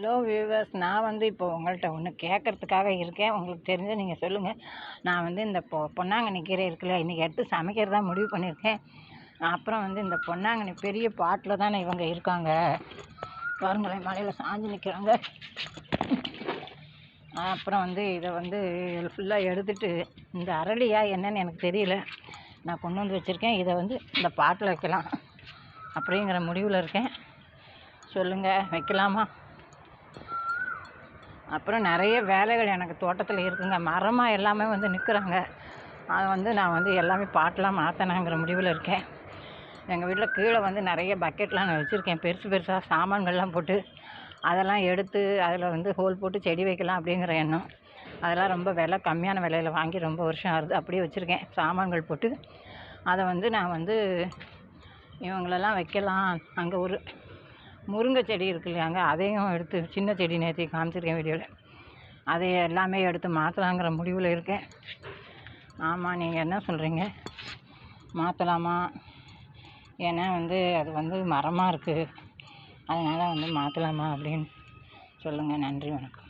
Hello viewers நான் வந்து இப்போ உங்கள்கிட்ட ஒன்று கேட்கறதுக்காக இருக்கேன். உங்களுக்கு தெரிஞ்ச நீங்கள் சொல்லுங்கள் நான் வந்து இந்த பொ பொன்னாங்கண்ணி கீரை இருக்குல்ல இன்றைக்கி எடுத்து சமைக்கிறதா முடிவு பண்ணியிருக்கேன். அப்புறம் வந்து இந்த பொன்னாங்கண்ணி பெரிய பாட்டில் தானே இவங்க இருக்காங்க. பாருங்களேன் மலையில் சாஞ்சு நிற்கிறாங்க அப்புறம் வந்து இதை வந்து ஃபுல்லாக எடுத்துட்டு இந்த அரளியா என்னன்னு எனக்கு தெரியல. நான் கொண்டு வந்து வச்சுருக்கேன். இதை வந்து இந்த பாட்டில் வைக்கலாம். அப்படிங்கிற முடிவில் இருக்கேன். சொல்லுங்கள் வைக்கலாமா? அப்புறம் நிறைய வேலைகள் எனக்கு தோட்டத்தில் இருக்குங்க. மரமாக எல்லாமே வந்து நிற்கிறாங்க அதை வந்து நான் வந்து எல்லாமே பாட்டெலாம் மாற்றினாங்கிற முடிவில் இருக்கேன். எங்கள் வீட்டில் கீழே வந்து நிறைய பக்கெட்லாம் நான் வச்சுருக்கேன். பெருசு பெருசாக சாமான்கள்லாம் போட்டு அதெல்லாம் எடுத்து அதில் வந்து ஹோல் போட்டு செடி வைக்கலாம் அப்படிங்கிற எண்ணம். அதெல்லாம் ரொம்ப விலை கம்மியான விலையில் வாங்கி ரொம்ப வருஷம் ஆகுது. அப்படியே வச்சுருக்கேன். சாமான்கள் போட்டு அதை வந்து நான் வந்து இவங்களெல்லாம் வைக்கலாம். அங்கே ஒரு முருங்கை செடி இருக்கு இல்லையாங்க அதையும் எடுத்து சின்ன செடி நேற்று காமிச்சிருக்கேன் வீடியோவில் அதை எல்லாமே எடுத்து மாற்றலாங்கிற முடிவில் இருக்கேன். ஆமாம் நீங்கள் என்ன சொல்கிறீங்க மாற்றலாமா ஏன்னா வந்து அது வந்து மரமாக இருக்குது அதனால் வந்து மாற்றலாமா அப்படின்னு சொல்லுங்கள் நன்றி வணக்கம்.